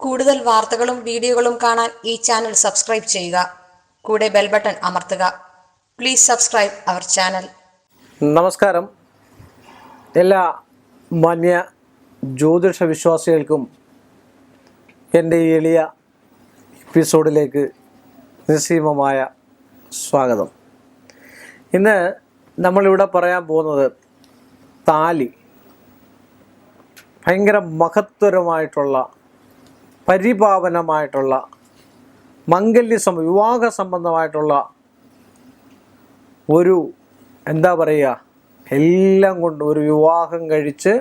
കൂടുതൽ വാർത്തകളും വീഡിയോകളും കാണാൻ ഈ ചാനൽ സബ്സ്ക്രൈബ് ചെയ്യുക. കൂടെ ബെൽ ബട്ടൺ അമർത്തുക. Please subscribe our channel. നമസ്കാരം. എല്ലാ മാന്യ ജ്യോതിഷ വിശ്വാസികൾക്കും എന്റെ ഈ എളിയ എപ്പിസോഡിലേക്ക് നിസ്സീമമായ സ്വാഗതം. ഇന്ന് നമ്മളിവിടെ പറയാൻ പോകുന്നത് താലി. ഭയങ്കര മഹത്വരമായിട്ടുള്ള പരിപാവനമായിട്ടുള്ള മംഗല്യ സം വിവാഹ സംബന്ധമായിട്ടുള്ള ഒരു എന്താ പറയുക എല്ലാം കൊണ്ട് ഒരു വിവാഹം കഴിച്ച്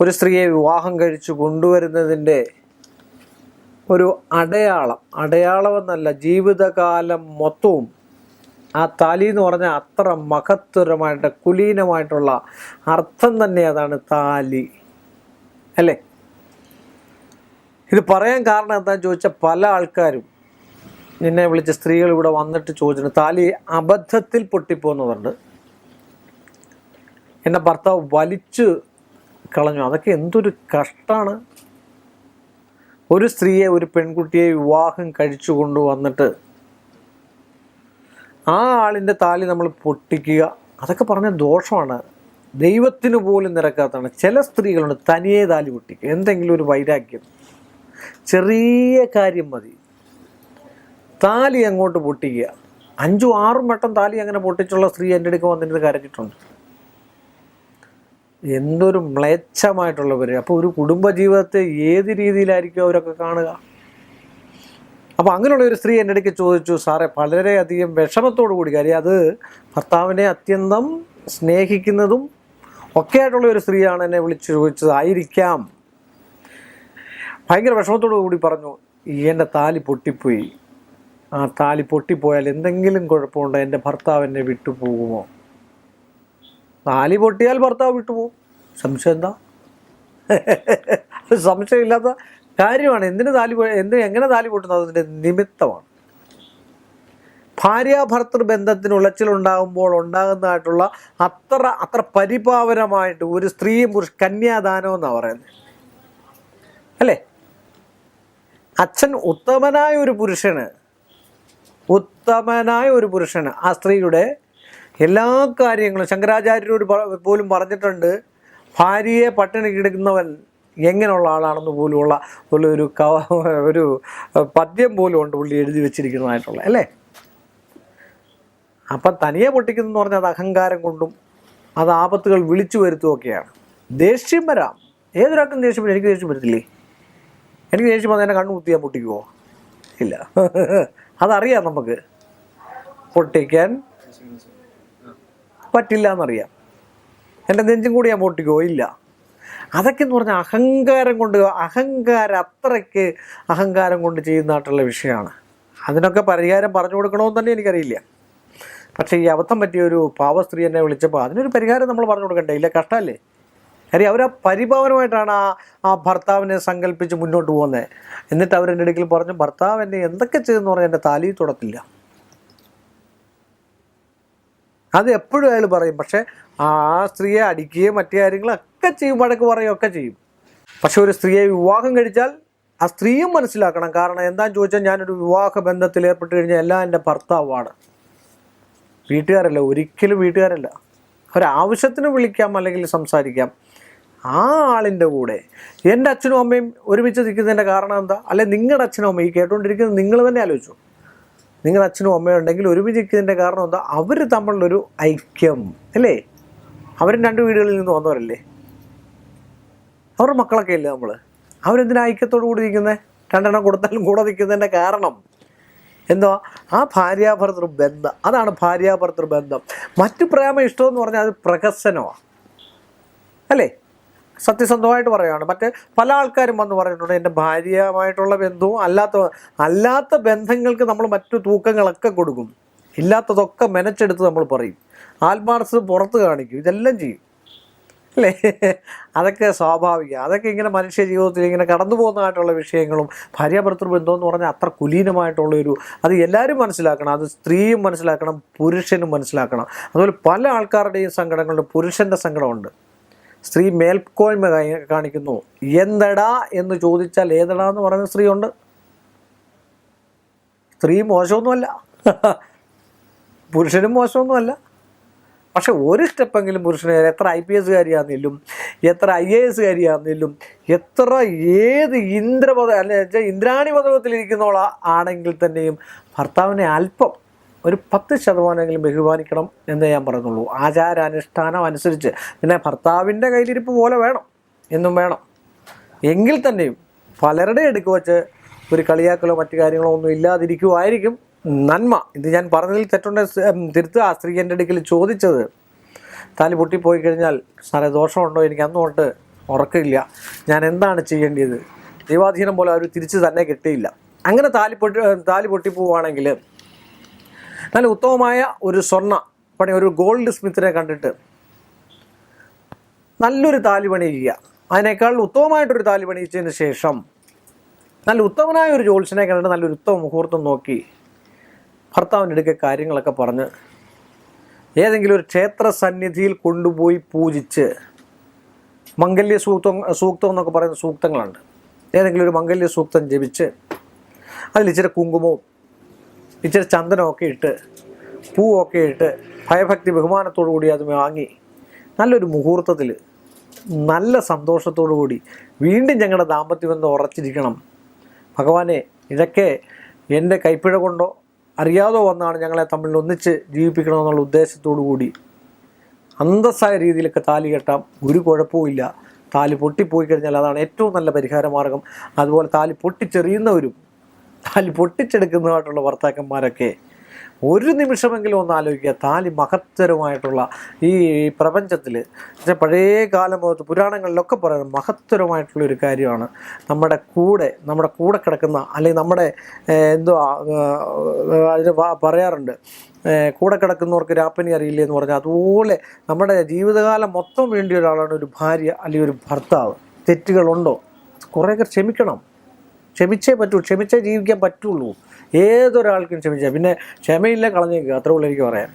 ഒരു സ്ത്രീയെ വിവാഹം കഴിച്ച് കൊണ്ടുവരുന്നതിന്റെ ഒരു അടയാളം. അടയാളമെന്നല്ല ജീവിതകാലം മൊത്തവും ആ താലി എന്ന് പറഞ്ഞാൽ അത്ര മഹത്വരമായിട്ട് കുലീനമായിട്ടുള്ള അർത്ഥം തന്നെ അതാണ് താലി. അല്ലേ? ഇത് പറയാൻ കാരണം എന്താണെന്ന് ചോദിച്ചാൽ പല ആൾക്കാരും നിന്നെ വിളിച്ച സ്ത്രീകൾ ഇവിടെ വന്നിട്ട് ചോദിച്ചിട്ട് താലി അബദ്ധത്തിൽ പൊട്ടിപ്പോകുന്നവരുണ്ട് എന്നെ ഭർത്താവ് വലിച്ചു കളഞ്ഞു. അതൊക്കെ എന്തൊരു കഷ്ടമാണ് ഒരു സ്ത്രീയെ ഒരു പെൺകുട്ടിയെ വിവാഹം കഴിച്ചു കൊണ്ടുവന്നിട്ട് ആ ആളിന്റെ താലി നമ്മൾ പൊട്ടിക്കുക. അതൊക്കെ പറഞ്ഞ ദോഷമാണ്. ദൈവത്തിന് പോലും നിരക്കാത്തതാണ്. ചില സ്ത്രീകളുണ്ട് തനിയെ താലി പൊട്ടിക്കുക. എന്തെങ്കിലും ഒരു വൈരാഗ്യം. ചെറിയ കാര്യം മതി. താലി അങ്ങോട്ട് പൊട്ടിക്കുക. അഞ്ചും ആറും വട്ടം താലി അങ്ങനെ പൊട്ടിച്ചുള്ള സ്ത്രീ എന്റെ അടുക്ക വന്നിട്ട് കരഞ്ഞിട്ടുണ്ട്. എന്തൊരു മ്ലേച്ഛമായിട്ടുള്ളവർ അപ്പോൾ ഒരു കുടുംബജീവിതത്തെ ഏത് രീതിയിലായിരിക്കും അവരൊക്കെ കാണുക? അപ്പോൾ അങ്ങനെയുള്ള ഒരു സ്ത്രീ എന്റെ അടുക്ക് ചോദിച്ചു സാറേ വളരെയധികം വിഷമത്തോടു കൂടി കാര്യം. അത് ഭർത്താവിനെ അത്യന്തം സ്നേഹിക്കുന്നതും ഒക്കെ ആയിട്ടുള്ള ഒരു സ്ത്രീയാണ് എന്നെ വിളിച്ച് ചോദിച്ചതായിരിക്കാം. ഭയങ്കര വിഷമത്തോടു കൂടി പറഞ്ഞു എന്റെ താലി പൊട്ടിപ്പോയി. ആ താലി പൊട്ടിപ്പോയാൽ എന്തെങ്കിലും കുഴപ്പമുണ്ടോ? എന്റെ ഭർത്താവ് എന്നെ വിട്ടുപോകുമോ? താലി പൊട്ടിയാൽ ഭർത്താവ് വിട്ടുപോകും. സംശയം എന്താ? സംശയമില്ലാത്ത കാര്യമാണ്. എന്തിനു താലി എന്ത് എങ്ങനെ താലി പൊട്ടുന്നത് അതിന്റെ നിമിത്തമാണ്. ഭാര്യ ഭർത്തൃ ബന്ധത്തിന് ഉളച്ചിലുണ്ടാകുമ്പോൾ ഉണ്ടാകുന്നതായിട്ടുള്ള അത്ര അത്ര പരിപാവനമായിട്ട് ഒരു സ്ത്രീയും പുരുഷ കന്യാദാനം എന്നാണ് പറയുന്നത്. അല്ലേ? അച്ഛൻ ഉത്തമനായ ഒരു പുരുഷന് ഉത്തമനായ ഒരു പുരുഷന് ആ സ്ത്രീയുടെ എല്ലാ കാര്യങ്ങളും ശങ്കരാചാര്യരോട് പോലും പറഞ്ഞിട്ടുണ്ട്. ഭാര്യയെ പട്ടിണി കിടക്കുന്നവൻ എങ്ങനെയുള്ള ആളാണെന്ന് പോലുമുള്ള ഒരു കവ ഒരു പദ്യം പോലും ഉണ്ട് പുള്ളി എഴുതി വെച്ചിരിക്കുന്നതായിട്ടുള്ള അല്ലേ? അപ്പം തനിയെ പൊട്ടിക്കുന്നെന്ന് പറഞ്ഞാൽ അത് അഹങ്കാരം കൊണ്ടും അത് ആപത്തുകൾ വിളിച്ചു വരുത്തുമൊക്കെയാണ് ദേഷ്യം വരാം. ഏതൊരാൾക്കും ദേഷ്യം എനിക്ക് ദേഷ്യം വരത്തില്ലേ? എനിക്ക് ദേഷ്യം വന്നാൽ കണ്ണു കുത്തി പൊട്ടിക്കുമോ ഇല്ല. അതറിയാം നമുക്ക്. പൊട്ടിക്കാൻ പറ്റില്ല എന്നറിയാം എന്റെ നെഞ്ചും കൂടി ഞാൻ പൊട്ടിക്കുമോ ഇല്ല. അതൊക്കെ എന്ന് പറഞ്ഞാൽ അഹങ്കാരം കൊണ്ട് അഹങ്കാരം അത്രയ്ക്ക് അഹങ്കാരം കൊണ്ട് ചെയ്യുന്നതായിട്ടുള്ള വിഷയമാണ്. അതിനൊക്കെ പരിഹാരം പറഞ്ഞു കൊടുക്കണമെന്ന് തന്നെ എനിക്കറിയില്ല. പക്ഷേ ഈ അബദ്ധം പറ്റിയ ഒരു പാവ സ്ത്രീ എന്നെ വിളിച്ചപ്പോൾ അതിനൊരു പരിഹാരം നമ്മൾ പറഞ്ഞു കൊടുക്കണ്ടേ? ഇല്ല കഷ്ടമല്ലേ കാര്യം അവർ ആ ആ ആ ഭർത്താവിനെ സങ്കല്പിച്ച് മുന്നോട്ട് പോകുന്നത്. എന്നിട്ട് അവരെന്റെ ഇടയ്ക്കിൽ പറഞ്ഞു ഭർത്താവ് എന്നെ എന്തൊക്കെ ചെയ്തെന്ന് പറഞ്ഞാൽ എന്റെ താലി തുടത്തില്ല. അത് എപ്പോഴും അയാൾ പറയും. പക്ഷേ ആ സ്ത്രീയെ അടിക്കുകയും മറ്റു കാര്യങ്ങളൊക്കെ ചെയ്യും വഴക്ക് ഒക്കെ ചെയ്യും. പക്ഷെ ഒരു സ്ത്രീയെ വിവാഹം കഴിച്ചാൽ ആ സ്ത്രീയും മനസ്സിലാക്കണം. കാരണം എന്താണെന്ന് ചോദിച്ചാൽ ഞാനൊരു വിവാഹ ബന്ധത്തിൽ ഏർപ്പെട്ട് കഴിഞ്ഞാൽ എല്ലാം എന്റെ ഭർത്താവാണ്. വീട്ടുകാരല്ല ഒരിക്കലും വീട്ടുകാരല്ല. ഒരാവശ്യത്തിന് വിളിക്കാം അല്ലെങ്കിൽ സംസാരിക്കാം. ആ ആളിന്റെ കൂടെ. എന്റെ അച്ഛനും അമ്മയും ഒരുമിച്ച് നിൽക്കുന്നതിന്റെ കാരണം എന്താ? അല്ലെ നിങ്ങളുടെ അച്ഛനും അമ്മയും ഈ കേട്ടുകൊണ്ടിരിക്കുന്നത് നിങ്ങൾ തന്നെ ആലോചിച്ചു. നിങ്ങളുടെ അച്ഛനും അമ്മയും ഉണ്ടെങ്കിൽ ഒരുമിച്ച് നിൽക്കുന്നതിന്റെ കാരണം എന്താ? അവർ തമ്മിലുള്ളൊരു ഐക്യം അല്ലേ? അവരും രണ്ട് വീടുകളിൽ നിന്ന് വന്നവരല്ലേ? അവരുടെ മക്കളൊക്കെ ഇല്ലേ നമ്മൾ അവരെന്തിനാ ഐക്യത്തോടു കൂടി നിൽക്കുന്നത് രണ്ടെണ്ണം കൊടുത്താലും കൂടെ നിൽക്കുന്നതിന്റെ കാരണം എന്തോ? ആ ഭാര്യാഭർത്തൃ ബന്ധം. അതാണ് ഭാര്യാഭർത്തൃ ബന്ധം. മറ്റു പ്രേമ ഇഷ്ടമെന്ന് പറഞ്ഞാൽ അത് പ്രഹസനമാണ്. അല്ലേ? സത്യസന്ധമായിട്ട് പറയുകയാണ്. മറ്റേ പല ആൾക്കാരും വന്ന് പറഞ്ഞിട്ടുണ്ട് എന്റെ ഭാര്യയുമായിട്ടുള്ള ബന്ധവും അല്ലാത്ത അല്ലാത്ത ബന്ധങ്ങൾക്ക് നമ്മൾ മറ്റു തൂക്കങ്ങളൊക്കെ കൊടുക്കും. ഇല്ലാത്തതൊക്കെ മെനച്ചെടുത്ത് നമ്മൾ പറയും. ആത്മാർത്ഥത പുറത്ത് കാണിക്കും. ഇതെല്ലാം ചെയ്യും. അല്ലേ? അതൊക്കെ സ്വാഭാവികം. അതൊക്കെ ഇങ്ങനെ മനുഷ്യ ജീവിതത്തിൽ ഇങ്ങനെ കടന്നു പോകുന്നതായിട്ടുള്ള വിഷയങ്ങളും ഭാര്യാഭർത്തൃ ബന്ധം എന്ന് പറഞ്ഞാൽ അത്ര കുലീനമായിട്ടുള്ളൊരു അത് എല്ലാവരും മനസ്സിലാക്കണം. അത് സ്ത്രീയും മനസ്സിലാക്കണം പുരുഷനും മനസ്സിലാക്കണം. അതുപോലെ പല ആൾക്കാരുടെയും സങ്കടങ്ങളുണ്ട് പുരുഷന്റെ സങ്കടമുണ്ട്. സ്ത്രീ മേൽക്കോയ്മ കാണിക്കുന്നു. എന്തടാ? എന്ന് ചോദിച്ചാൽ ഏതടാ? എന്ന് പറയുന്ന സ്ത്രീയുണ്ട്. സ്ത്രീ മോശമൊന്നുമല്ല. പുരുഷനും മോശമൊന്നുമല്ല. പക്ഷെ ഒരു സ്റ്റെപ്പെങ്കിലും പുരുഷന് എത്ര ഐ പി എസ് കാര്യമാണെന്നില്ലും എത്ര ഐ എ എസ് കാര്യമാണെന്നില്ലും എത്ര ഏത് ഇന്ദ്രപദ അല്ലെ ഇന്ദ്രാണി പദവത്തിലിരിക്കുന്നോളാണെങ്കിൽ തന്നെയും ഭർത്താവിനെ അല്പം ഒരു പത്ത് ശതമാനമെങ്കിലും ബഹുമാനിക്കണം എന്ന് ഞാൻ പറയുന്നുള്ളൂ ആചാരാനുഷ്ഠാനം അനുസരിച്ച് പിന്നെ ഭർത്താവിന്റെ കയ്യിലിരിപ്പ് പോലെ വേണം എന്നും വേണം. എങ്കിൽ തന്നെയും പലരുടെ അടുക്ക് വച്ച് ഒരു കളിയാക്കലോ മറ്റു കാര്യങ്ങളോ ഒന്നും ഇല്ലാതിരിക്കുമായിരിക്കും നന്മ. ഇത് ഞാൻ പറഞ്ഞതിൽ തെറ്റുണ്ട് തിരുത്തുക ആ സ്ത്രീ എന്റെ അടുക്കൽ ചോദിച്ചത്. താലി പൊട്ടിപ്പോയി കഴിഞ്ഞാൽ സാറേ ദോഷമുണ്ടോ? എനിക്ക് അന്ന് തൊട്ട് ഉറക്കമില്ല. ഞാൻ എന്താണ് ചെയ്യേണ്ടത് ദൈവാധീനം പോലെ അവർ തിരിച്ച് തന്നെ കിട്ടിയില്ല. അങ്ങനെ താലി പൊട്ടി താലി പൊട്ടിപ്പോവുകയാണെങ്കിൽ നല്ല ഉത്തമമായ ഒരു സ്വർണ പണി ഒരു ഗോൾഡ് സ്മിത്തിനെ കണ്ടിട്ട് നല്ലൊരു താലി പണിയിക്കുക അതിനേക്കാൾ ഉത്തമമായിട്ടൊരു താലി പണിയിച്ചതിന് ശേഷം നല്ല ഉത്തമനായ ഒരു ജോത്സ്യനെ കണ്ടിട്ട് നല്ലൊരു ഉത്തമ മുഹൂർത്തം നോക്കി ഭർത്താവിന്റെ അടുക്കെ കാര്യങ്ങളൊക്കെ പറഞ്ഞ് ഏതെങ്കിലും ഒരു ക്ഷേത്ര സന്നിധിയിൽ കൊണ്ടുപോയി പൂജിച്ച് മംഗല്യ സൂക്തം സൂക്തം എന്നൊക്കെ പറയുന്ന സൂക്തങ്ങളുണ്ട്. ഏതെങ്കിലും ഒരു മംഗല്യ സൂക്തം ജപിച്ച് അതിൽ ഇച്ചിരി കുങ്കുമവും ഇച്ചിരി ചന്ദനമൊക്കെ ഇട്ട് പൂവൊക്കെ ഇട്ട് ഭയഭക്തി ബഹുമാനത്തോടു കൂടി അത് വാങ്ങി നല്ലൊരു മുഹൂർത്തത്തിൽ നല്ല സന്തോഷത്തോടു കൂടി വീണ്ടും ഞങ്ങളുടെ ദാമ്പത്യബന്ധം ഉറച്ചിരിക്കണം. ഭഗവാനെ ഇതൊക്കെ എന്റെ കൈപ്പിഴ കൊണ്ടോ അറിയാതോ വന്നാണ് ഞങ്ങളെ തമ്മിൽ ഒന്നിച്ച് ജീവിപ്പിക്കണമെന്നുള്ള ഉദ്ദേശത്തോടു കൂടി അന്തസ്സായ രീതിയിലൊക്കെ താലി കെട്ടാം. ഒരു കുഴപ്പവും താലി പൊട്ടിപ്പോയി കഴിഞ്ഞാൽ അതാണ് ഏറ്റവും നല്ല പരിഹാര മാർഗം അതുപോലെ താലി പൊട്ടിച്ചെറിയുന്നവരും താലി പൊട്ടിച്ചെടുക്കുന്നതായിട്ടുള്ള ഭർത്താക്കന്മാരൊക്കെ ഒരു നിമിഷമെങ്കിലും ഒന്ന് ആലോചിക്കുക. താലി മഹത്തരമായിട്ടുള്ള ഈ പ്രപഞ്ചത്തിൽ പഴയ കാലം മുതൽ പുരാണങ്ങളിലൊക്കെ പറയുന്നത് മഹത്തരമായിട്ടുള്ള ഒരു കാര്യമാണ്. നമ്മുടെ കൂടെ നമ്മുടെ കൂടെ കിടക്കുന്ന അല്ലെങ്കിൽ നമ്മുടെ എന്തോ അതിന് പറയാറുണ്ട്. കൂടെ കിടക്കുന്നവർക്ക് രാപ്പനി അറിയില്ല എന്ന് പറഞ്ഞാൽ അതുപോലെ നമ്മുടെ ജീവിതകാലം മൊത്തം വേണ്ടിയ ഒരാളാണ് ഒരു ഭാര്യ അല്ലെങ്കിൽ ഒരു ഭർത്താവ്. തെറ്റുകളുണ്ടോ? കുറേയൊക്കെ ക്ഷമിക്കണം. ക്ഷമിച്ചേ പറ്റൂ ക്ഷമിച്ചേ ജീവിക്കാൻ പറ്റുള്ളൂ. ഏതൊരാൾക്കും ക്ഷമിച്ചാൽ പിന്നെ ക്ഷമയില്ല കളഞ്ഞേക്കുക അത്രേ ഉള്ളൂ എനിക്ക് പറയാൻ.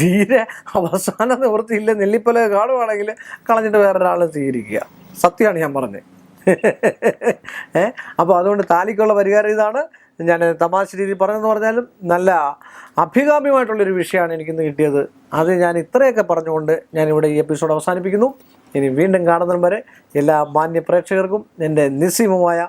തീരെ അവസാന നിവൃത്തിയില്ല നെല്ലിപ്പല കാണുവാണെങ്കിൽ കളഞ്ഞിട്ട് വേറൊരാളെ സ്വീകരിക്കുക. സത്യമാണ് ഞാൻ പറഞ്ഞത്. ഏ? അപ്പോൾ അതുകൊണ്ട് താലിക്കുള്ള പരിഹാരം ഇതാണ്. ഞാൻ തമാശ രീതിയിൽ പറഞ്ഞെന്ന് പറഞ്ഞാലും നല്ല അഭികാമ്യമായിട്ടുള്ളൊരു വിഷയമാണ് എനിക്കിന്ന് കിട്ടിയത്. അത് ഞാൻ ഇത്രയൊക്കെ പറഞ്ഞുകൊണ്ട് ഞാനിവിടെ ഈ എപ്പിസോഡ് അവസാനിപ്പിക്കുന്നു. ഇനി വീണ്ടും കാണുന്നതിന് വരെ എല്ലാ മാന്യ പ്രേക്ഷകർക്കും എന്റെ നിസ്സീമമായ